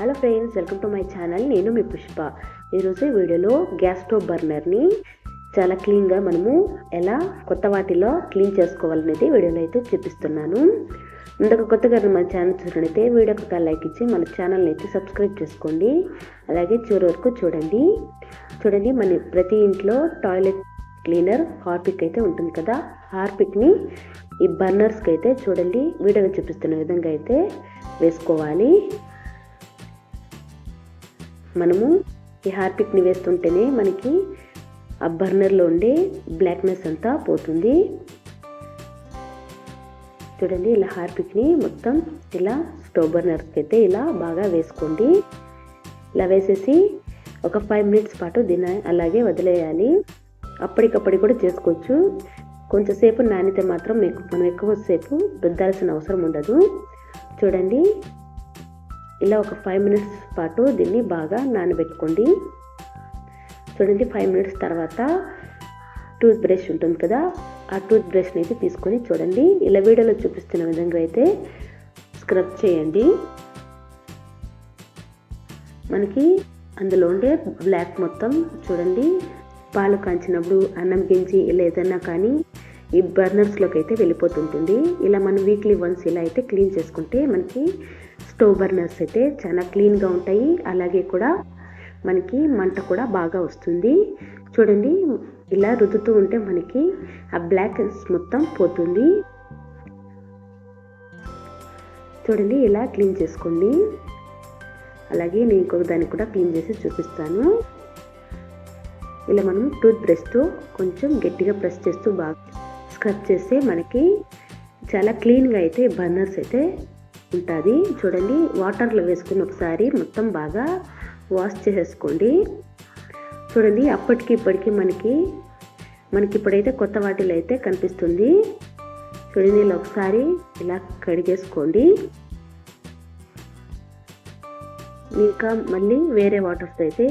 Hello friends welcome to my channel. నేను మీ పుష్ప. ఈరోజు వీడియోలో గ్యాస్ స్టవ్ బర్నర్ని చాలా క్లీన్గా మనము ఎలా కొత్త వాటిలో క్లీన్ చేసుకోవాలనేది వీడియోలో అయితే చూపిస్తున్నాను. ముందుగా కొత్తగా మన ఛానల్ చూసినట్టయితే వీడియోకి ఒక లైక్ ఇచ్చి మన ఛానల్ని అయితే సబ్స్క్రైబ్ చేసుకోండి. అలాగే చివరి వరకు చూడండి. చూడండి మన ప్రతి ఇంట్లో టాయిలెట్ క్లీనర్ హార్పిక్ అయితే ఉంటుంది కదా. హార్పిక్ని ఈ బర్నర్స్కి అయితే చూడండి. వీడియోలో చూపిస్తున్న విధంగా అయితే వేసుకోవాలి. మనము ఈ హార్పిక్ని వేస్తుంటేనే మనకి ఆ బర్నర్లో ఉండే బ్లాక్నెస్ అంతా పోతుంది. చూడండి ఇలా హార్పిక్ని మొత్తం ఇలా స్టవ్ బర్నర్కి అయితే ఇలా బాగా వేసుకోండి. ఇలా వేసేసి ఒక ఫైవ్ మినిట్స్ పాటు దీన్ని అలాగే వదిలేయాలి. అప్పటికప్పటికి కూడా చేసుకోవచ్చు. కొంచెంసేపు నానితే మాత్రం మీకు మనం ఎక్కువసేపు రుద్దాల్సిన అవసరం ఉండదు. చూడండి ఇలా ఒక ఫైవ్ మినిట్స్ పాటు దీన్ని బాగా నానబెట్టుకోండి. చూడండి ఫైవ్ మినిట్స్ తర్వాత టూత్ బ్రష్ ఉంటుంది కదా ఆ టూత్ బ్రష్ని అయితే తీసుకొని చూడండి. ఇలా వీడియోలో చూపిస్తున్న విధంగా అయితే స్క్రబ్ చేయండి. మనకి అందులో ఉండే బ్లాక్ మొత్తం చూడండి పాలు కాంచినప్పుడు అన్నం గింజి ఇలా ఏదైనా కానీ ఈ బర్నర్స్లోకి అయితే వెళ్ళిపోతుంటుంది. ఇలా మనం వీక్లీ వన్స్ ఇలా అయితే క్లీన్ చేసుకుంటే మనకి స్టవ్ బర్నర్స్ అయితే చాలా క్లీన్గా ఉంటాయి. అలాగే కూడా మనకి మంట కూడా బాగా వస్తుంది. చూడండి ఇలా రుద్దుతూ ఉంటే మనకి ఆ బ్లాక్ మొత్తం పోతుంది. చూడండి ఇలా క్లీన్ చేసుకోండి. అలాగే నేను ఇంకొక దాన్ని కూడా క్లీన్ చేసి చూపిస్తాను. ఇలా మనం టూత్ బ్రష్తో కొంచెం గట్టిగా ప్రెస్ చేస్తూ బాగా స్క్రబ్ చేస్తే మనకి చాలా క్లీన్గా అయితే బర్నర్స్ అయితే ఉంటుంది. చూడండి వాటర్లో వేసుకుని ఒకసారి మొత్తం బాగా వాష్ చేసేసుకోండి. చూడండి అప్పటికి ఇప్పటికి మనకి మనకి ఇప్పుడైతే కొత్త వాటిలో అయితే కనిపిస్తుంది. చూడండి ఇలా ఒకసారి ఇలా కడిగేసుకోండి. ఇంకా మళ్ళీ వేరే వాటర్తో అయితే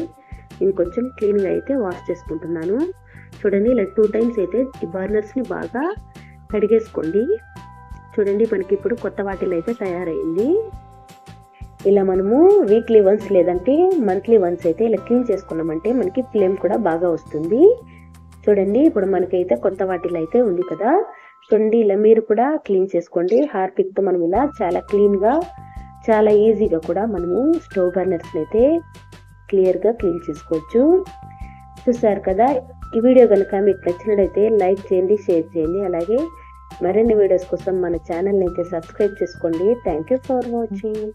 ఇంకొంచెం క్లీన్గా అయితే వాష్ చేసుకుంటున్నాను. చూడండి ఇలా టూ టైమ్స్ అయితే ఈ బర్నర్స్ని బాగా కడిగేసుకోండి. చూడండి మనకి ఇప్పుడు కొత్త వాటిల్ అయితే తయారైంది. ఇలా మనము వీక్లీ వన్స్ లేదంటే మంత్లీ వన్స్ అయితే ఇలా క్లీన్ చేసుకున్నామంటే మనకి ఫ్లేమ్ కూడా బాగా వస్తుంది. చూడండి ఇప్పుడు మనకైతే కొత్త వాటిలో అయితే ఉంది కదా. చూడండి ఇలా మీరు కూడా క్లీన్ చేసుకోండి. హార్పిక్తో మనం ఇలా చాలా క్లీన్గా చాలా ఈజీగా కూడా మనము స్టవ్ బర్నర్స్ని అయితే క్లియర్గా క్లీన్ చేసుకోవచ్చు. చూసారు కదా? ఈ వీడియో కనుక మీకు నచ్చినట్లయితే లైక్ చేయండి షేర్ చేయండి. అలాగే మరిన్ని వీడియోస్ కోసం మన ఛానల్ని అయితే సబ్స్క్రైబ్ చేసుకోండి. Thank you for watching